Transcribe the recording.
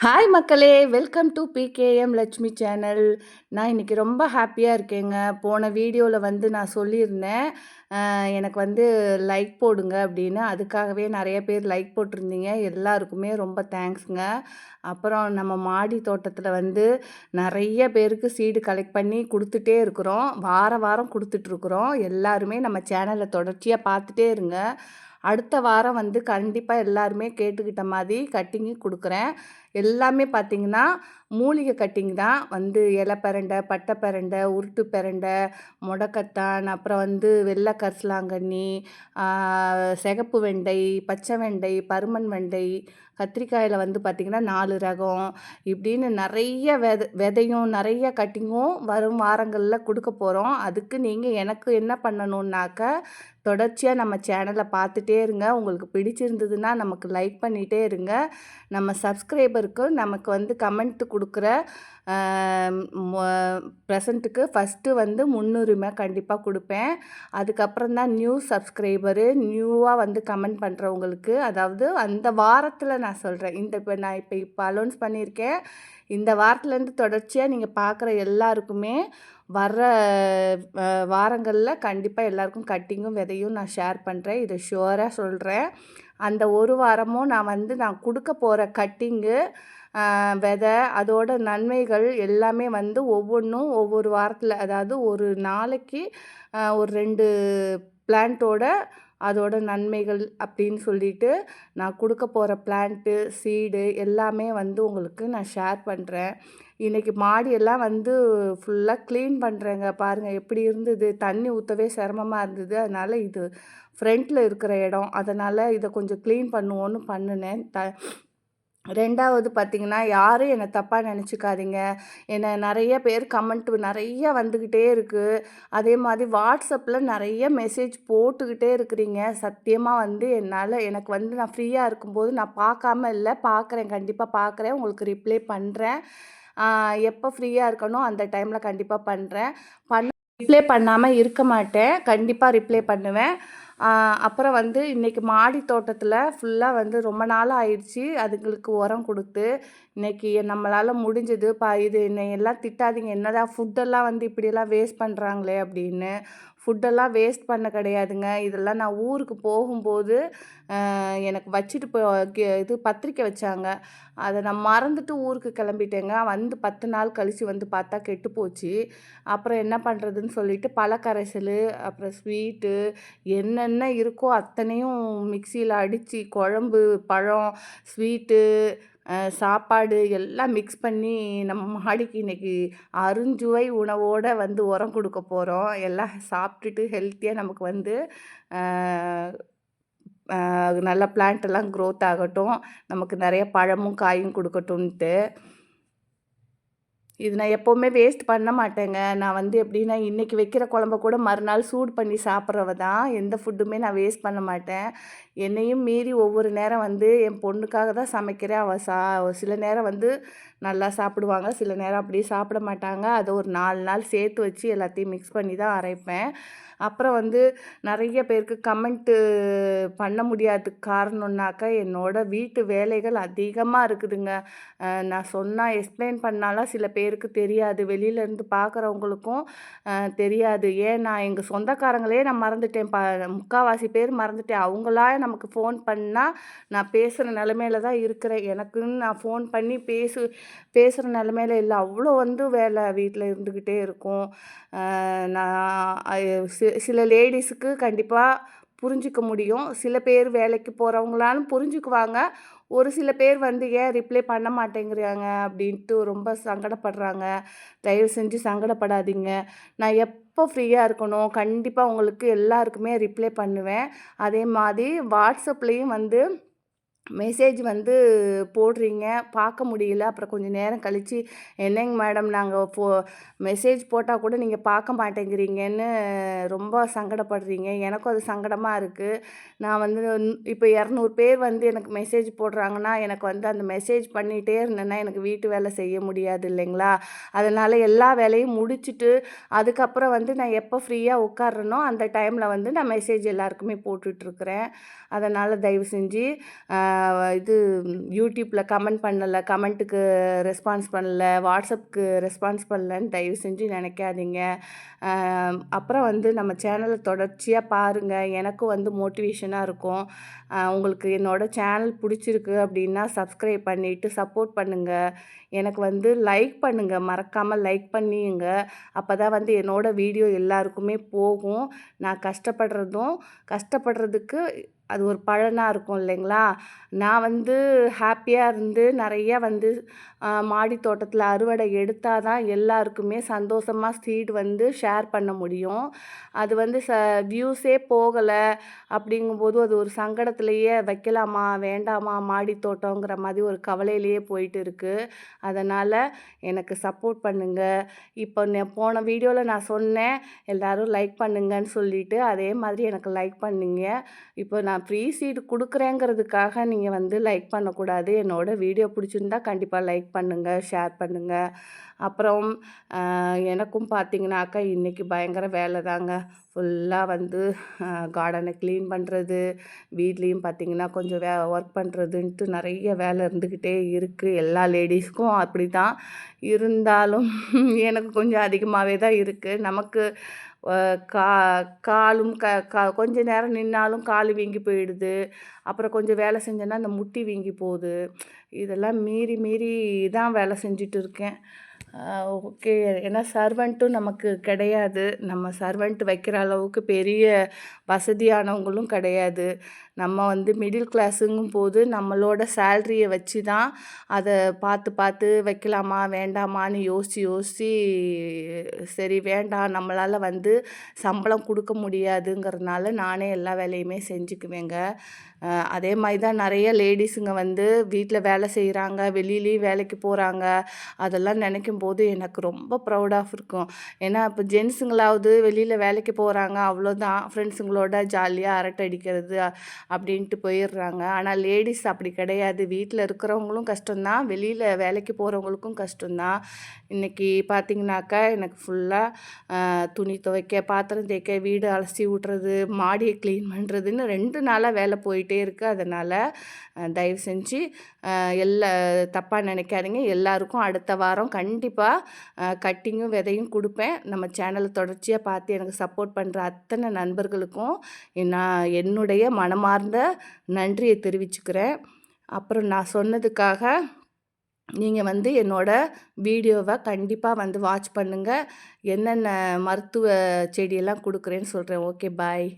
Hi மக்களே! Welcome to PKM Lakshmi channel. நான் இன்னைக்கு ரொம்ப ஹாப்பியாக இருக்கேங்க. போன வீடியோவில் வந்து நான் சொல்லியிருந்தேன், எனக்கு வந்து லைக் போடுங்க அப்படின்னு. அதுக்காகவே நிறைய பேர் லைக் போட்டிருந்தீங்க. எல்லாருக்குமே ரொம்ப தேங்க்ஸுங்க அப்புறம் நம்ம மாடி தோட்டத்தில் வந்து நிறைய பேருக்கு சீடு கலெக்ட் பண்ணி கொடுத்துட்டே இருக்கிறோம். வார வாரம் கொடுத்துட்ருக்குறோம் எல்லாருமே நம்ம சேனலை தொடர்ச்சியாக பார்த்துட்டே இருங்க. அடுத்த வாரம் வந்து கண்டிப்பாக எல்லாருமே கேட்டுக்கிட்ட மாதிரி கட்டிங்கு கொடுக்குறேன் எல்லாமே பார்த்தீங்கன்னா, மூலிகை கட்டிங் தான். வந்து இலை பரண்டை பட்டை பரண்டை உருட்டு பரண்டை முடக்கத்தான் அப்புறம் வந்து வெள்ளை கரிசலாங்கண்ணி, சிகப்பு வெண்டை, பச்சை வெண்டை, பருமன் வெண்டை, கத்திரிக்காயில வந்து பார்த்திங்கன்னா நாலு ரகம். இப்படின்னு நிறைய வெத விதையும், நிறைய கட்டிங்கும் வரும் வாரங்களில் கொடுக்க போகிறோம் அதுக்கு நீங்கள் எனக்கு என்ன பண்ணணுன்னாக்க தொடர்ச்சியாக நம்ம சேனலை பார்த்துட்டே இருங்க. உங்களுக்கு பிடிச்சிருந்ததுன்னா நமக்கு லைக் பண்ணிகிட்டே இருங்க. நம்ம சப்ஸ்கிரைபருக்கு நமக்கு வந்து கமெண்ட் கொடுக்குற ப்ரெசண்ட்டுக்கு மொ வந்து முன்னுரிமை கண்டிப்பாக கொடுப்பேன். அதுக்கப்புறம் தான் நியூ சப்ஸ்கிரைபரு, நியூவாக வந்து கமெண்ட் பண்ணுறவங்களுக்கு அதாவது அந்த வாரத்தில் நான் சொல்கிறேன் இந்த இப்போ நான் இப்போ இப்போ அலௌன்ஸ் பண்ணியிருக்கேன். இந்த வாரத்துலேருந்து தொடர்ச்சியாக நீங்கள் பார்க்குற எல்லாருக்குமே வர்ற வாரங்களில் கண்டிப்பாக எல்லாருக்கும் கட்டிங்கும், விதையும் நான் ஷேர் பண்ணுறேன் இதை ஷுவராக சொல்கிறேன் அந்த ஒரு வாரமும் நான் வந்து நான் கொடுக்க போகிற கட்டிங்கு, விதை, அதோட நன்மைகள் எல்லாமே வந்து ஒவ்வொன்றும் ஒவ்வொரு வாரத்தில் அதாவது ஒரு நாளைக்கு ஒரு ரெண்டு பிளான்ட்டோட அதோட நன்மைகள் அப்படின்னு சொல்லிட்டு, நான் கொடுக்க போகிற பிளான்ட்டு, சீடு எல்லாமே வந்து உங்களுக்கு நான் ஷேர் பண்ணுறேன் இன்றைக்கி மாடியெல்லாம் வந்து ஃபுல்லாக க்ளீன் பண்ணுறேங்க பாருங்கள் எப்படி இருந்தது. தண்ணி ஊற்றவே சிரமமாக இருந்தது. அதனால் இது ஃப்ரண்ட்டில் இருக்கிற இடம். அதனால் இதை கொஞ்சம் க்ளீன் பண்ணுவோன்னு பண்ணுனேன். த ரெண்டாவது பார்த்திங்கன்னா யாரும் என்னை தப்பாக நினச்சிக்காதீங்க என்னை நிறைய பேர் கமெண்ட் நிறைய வந்துக்கிட்டே இருக்குது அதே மாதிரி வாட்ஸ்அப்பில் நிறைய மெசேஜ் போட்டுக்கிட்டே இருக்கிறீங்க. சத்தியமாக வந்து என்னால் எனக்கு வந்து நான் ஃப்ரீயாக இருக்கும்போது நான் பார்க்காம இல்லை பார்க்குறேன். கண்டிப்பாக பார்க்குறேன். உங்களுக்கு ரிப்ளை பண்ணுறேன் எப்போ ஃப்ரீயாக இருக்கனோ அந்த டைமில் கண்டிப்பாக பண்ணுறேன் பண்ண ரிப்ளை பண்ணாமல் இருக்க மாட்டேன். கண்டிப்பாக ரிப்ளை பண்ணுவேன். அப்புறம் வந்து இன்னைக்கு மாடி தோட்டத்தில் ஃபுல்லாக வந்து ரொம்ப நாள் ஆயிடுச்சு. அதுங்களுக்கு உரம் கொடுத்து இன்றைக்கி நம்மளால் முடிஞ்சது ப இது என்னை எல்லாம் திட்டாதீங்க. என்னதான் ஃபுட்டெல்லாம் வந்து இப்படியெல்லாம் வேஸ்ட் பண்ணுறாங்களே அப்படின்னு. ஃபுட்டெல்லாம் வேஸ்ட் பண்ண கிடையாதுங்க. இதெல்லாம் நான் ஊருக்கு போகும்போது, எனக்கு வச்சுட்டு போ கெ இது பத்திரிக்கை வச்சாங்க. அதை நான் மறந்துட்டு ஊருக்கு கிளம்பிட்டேங்க. வந்து 10 நாள் கழிச்சு வந்து பார்த்தா கெட்டு போச்சு. அப்புறம் என்ன பண்ணுறதுன்னு சொல்லிட்டு பழக்கரைசல் அப்புறம் ஸ்வீட்டு என்னென்ன இருக்கோ அத்தனையும் மிக்சியில் அடித்து குழம்பு, பழம், ஸ்வீட்டு, சாப்பாடு எல்லாம் மிக்ஸ் பண்ணி நம்ம மாடிக்கு இன்றைக்கி அருஞ்சுவை உணவோடு வந்து உரம் கொடுக்க போகிறோம் எல்லாம் சாப்பிட்டுட்டு ஹெல்த்தியாக நமக்கு வந்து நல்ல பிளான்ட் எல்லாம் ஆகட்டும். நமக்கு நிறைய பழமும், காயும் கொடுக்கட்டும்ன்ட்டு இது நான் எப்போவுமே வேஸ்ட் பண்ண மாட்டேங்க. நான் வந்து எப்படின்னா, இன்றைக்கி வைக்கிற குழம்ப கூட மறுநாள் சூடு பண்ணி சாப்பிட்றவ தான். எந்த ஃபுட்டுமே நான் வேஸ்ட் பண்ண மாட்டேன். என்னையும் மீறி ஒவ்வொரு நேரம் வந்து என் பொண்ணுக்காக தான் சமைக்கிறேன். அவள் சா சில நேரம் வந்து நல்லா சாப்பிடுவாங்க. சில நேரம் அப்படியே சாப்பிட மாட்டாங்க. அதை ஒரு நாலு நாள் சேர்த்து வச்சு எல்லாத்தையும் மிக்ஸ் பண்ணி தான் அரைப்பேன். அப்புறம் வந்து நிறைய பேருக்கு கமெண்ட்டு பண்ண முடியாதுக்கு காரணம்னாக்கா என்னோட வீட்டு வேலைகள் அதிகமாக இருக்குதுங்க. நான் சொன்னால் எக்ஸ்ப்ளைன் பண்ணாலாம் சில பேருக்கு தெரியாது. வெளியிலேருந்து பார்க்குறவங்களுக்கும் தெரியாது. ஏன் நான் எங்கள் சொந்தக்காரங்களே நான் மறந்துட்டேன். ப முக்காவாசி பேர் மறந்துட்டேன். அவங்களா நமக்கு ஃபோன் பண்ணால் நான் பேசுகிற நிலமையில தான் இருக்கிறேன். எனக்குன்னு நான் ஃபோன் பண்ணி பேசு பேசுகிற நிலமையில இல்லை அவ்வளோ வந்து வேலை வீட்டில் இருந்துக்கிட்டே இருக்கும். நான் சில லேடிஸுக்கு கண்டிப்பாக புரிஞ்சிக்க முடியும். சில பேர் வேலைக்கு போகிறவங்களாலும் புரிஞ்சுக்குவாங்க. ஒரு சில பேர் வந்து ஏன் ரிப்ளை பண்ண மாட்டேங்கிறாங்க அப்படின்ட்டு ரொம்ப சங்கடப்படுறாங்க. தயவு செஞ்சு சங்கடப்படாதீங்க. நான் எப் எப்போ ஃப்ரீயாக இருக்கணும் கண்டிப்பாக உங்களுக்கு எல்லாருக்குமே ரிப்ளை பண்ணுவேன். அதே மாதிரி வாட்ஸ்அப்லேயும் வந்து மெசேஜ் வந்து போடுறீங்க. பார்க்க முடியல. அப்புறம் கொஞ்சம் நேரம் கழித்து "என்னங்க மேடம் நாங்கள் ஃபோ மெசேஜ் போட்டால் கூட நீங்கள் பார்க்க மாட்டேங்கிறீங்கன்னு" ரொம்ப சங்கடப்படுறீங்க. எனக்கும் அது சங்கடமாக இருக்குது நான் வந்து இப்போ இரநூறு பேர் வந்து எனக்கு மெசேஜ் போடுறாங்கன்னா, எனக்கு வந்து அந்த மெசேஜ் பண்ணிகிட்டே இருந்தேன்னா, எனக்கு வீட்டு வேலை செய்ய முடியாது இல்லைங்களா? அதனால் எல்லா வேலையும் முடிச்சுட்டு, அதுக்கப்புறம் வந்து நான் எப்போ ஃப்ரீயாக உட்கார்றேனோ, அந்த டைமில் வந்து நான் மெசேஜ் எல்லாருக்குமே போட்டுட்ருக்குறேன் அதனால் தயவு செஞ்சு இது யூடியூப்பில் கமெண்ட் பண்ணலை கமெண்ட்டுக்கு ரெஸ்பான்ஸ் பண்ணல வாட்ஸ்அப்புக்கு ரெஸ்பான்ஸ் பண்ணலன்னு தயவு செஞ்சு நினைக்காதீங்க. அப்புறம் வந்து நம்ம சேனலை தொடர்ச்சியாக பாருங்கள் எனக்கும் வந்து மோட்டிவேஷனாக இருக்கும். உங்களுக்கு என்னோடய சேனல் பிடிச்சிருக்கு அப்படின்னா சப்ஸ்கிரைப் பண்ணிவிட்டு சப்போர்ட் பண்ணுங்கள் எனக்கு வந்து லைக் பண்ணுங்கள் மறக்காமல் லைக் பண்ணியுங்க அப்போ தான் வந்து என்னோடய வீடியோ எல்லாருக்குமே போகும். நான் கஷ்டப்படுறதும் கஷ்டப்படுறதுக்கு அது ஒரு பழனாக இருக்கும் இல்லைங்களா? நான் வந்து ஹாப்பியாக இருந்து நிறைய வந்து மாடி தோட்டத்தில் அறுவடை எடுத்தால் தான் எல்லாருக்குமே சந்தோஷமாக சீடு வந்து ஷேர் பண்ண முடியும். அது வந்து ச வியூஸே போகலை அப்படிங்கும்போது அது ஒரு சங்கடத்துலேயே வைக்கலாமா வேண்டாமா மாடி தோட்டங்கிற மாதிரி ஒரு கவலையிலேயே போயிட்டு இருக்குது அதனால் எனக்கு சப்போர்ட் பண்ணுங்கள் இப்போ போன வீடியோவில் நான் சொன்னேன் எல்லோரும் லைக் பண்ணுங்கன்னு சொல்லிவிட்டு அதே மாதிரி எனக்கு லைக் பண்ணுங்க. இப்போ நான் ஃப்ரீ சீட் கொடுக்குறேங்கிறதுக்காக நீங்கள் வந்து லைக் பண்ணக்கூடாது. என்னோடய வீடியோ பிடிச்சிருந்தா கண்டிப்பாக லைக் பண்ணுங்கள் ஷேர் பண்ணுங்கள் அப்புறம் எனக்கும் பார்த்தீங்கன்னாக்கா இன்றைக்கி பயங்கர வேலை தாங்க. ஃபுல்லாக வந்து கார்டனை க்ளீன் பண்ணுறது வீட்லேயும் பார்த்திங்கன்னா கொஞ்சம் வே ஒர்க் பண்ணுறதுன்ட்டு நிறைய வேலை இருந்துக்கிட்டே இருக்குது எல்லா லேடிஸ்க்கும் அப்படி தான் இருந்தாலும் எனக்கு கொஞ்சம் அதிகமாகவே தான் இருக்குது நமக்கு கா காலும் க கா கொஞ்ச நேரம் நின்னாலும் கால் வீங்கி போயிடுது. அப்புறம் கொஞ்சம் வேலை செஞ்சேன்னா அந்த முட்டி வீங்கி போகுது. இதெல்லாம் மீறி மீறி தான் வேலை செஞ்சுட்டு இருக்கேன். ஓகே. ஏன்னா சர்வெண்ட்டும் நமக்கு கிடையாது. நம்ம சர்வெண்ட் வைக்கிற அளவுக்கு பெரிய வசதியானவங்களும் கிடையாது. நம்ம வந்து மிடில் கிளாஸுங்கும் போது நம்மளோட சேல்ரியை வச்சு தான் அதை பார்த்து பார்த்து வைக்கலாமா வேண்டாமான்னு யோசித்து யோசித்து சரி வேண்டாம். நம்மளால் வந்து சம்பளம் கொடுக்க முடியாதுங்கிறதுனால நானே எல்லா வேலையுமே செஞ்சுக்குவேங்க. அதே மாதிரி தான் நிறைய லேடிஸுங்க வந்து வீட்டில் வேலை செய்கிறாங்க வெளியிலேயும் வேலைக்கு போகிறாங்க அதெல்லாம் நினைக்கும் போது எனக்கு ரொம்ப ப்ரௌடாக இருக்கும். ஏன்னா இப்போ ஜென்ஸுங்களாவது வெளியில் வேலைக்கு போகிறாங்க அவ்வளோதான் ஃப்ரெண்ட்ஸுங்களோட ஜாலியாக அரட்டை அடிக்கிறது அப்படின்ட்டு போயிடுறாங்க. ஆனால் லேடிஸ் அப்படி கிடையாது. வீட்டில் இருக்கிறவங்களும் கஷ்டம்தான். வெளியில் வேலைக்கு போகிறவங்களுக்கும் கஷ்டம்தான். இன்றைக்கி பார்த்திங்கனாக்கா எனக்கு ஃபுல்லாக துணி துவைக்க பாத்திரம் தேய்க்க வீடு அலசி விட்றது மாடியை க்ளீன் பண்ணுறதுன்னு ரெண்டு நாளாக வேலை போயிட்டே இருக்குது அதனால் தயவு செஞ்சு எல்லா தப்பாக நினைக்காதீங்க. எல்லாருக்கும் அடுத்த வாரம் கண்டிப்பாக கட்டிங்கும் விதையும் கொடுப்பேன். நம்ம சேனலை தொடர்ச்சியாக பார்த்து எனக்கு சப்போர்ட் பண்ணுற அத்தனை நண்பர்களுக்கும் நான் என்னுடைய மனமார்ந்த நன்றியை தெரிவிச்சுக்கிறேன். அப்புறம் நான் சொன்னதுக்காக நீங்கள் வந்து என்னோடய வீடியோவை கண்டிப்பாக வந்து வாட்ச் பண்ணுங்கள் என்னென்ன மருத்துவ செடியெல்லாம் கொடுக்குறேன்னு சொல்கிறேன் ஓகே பாய்.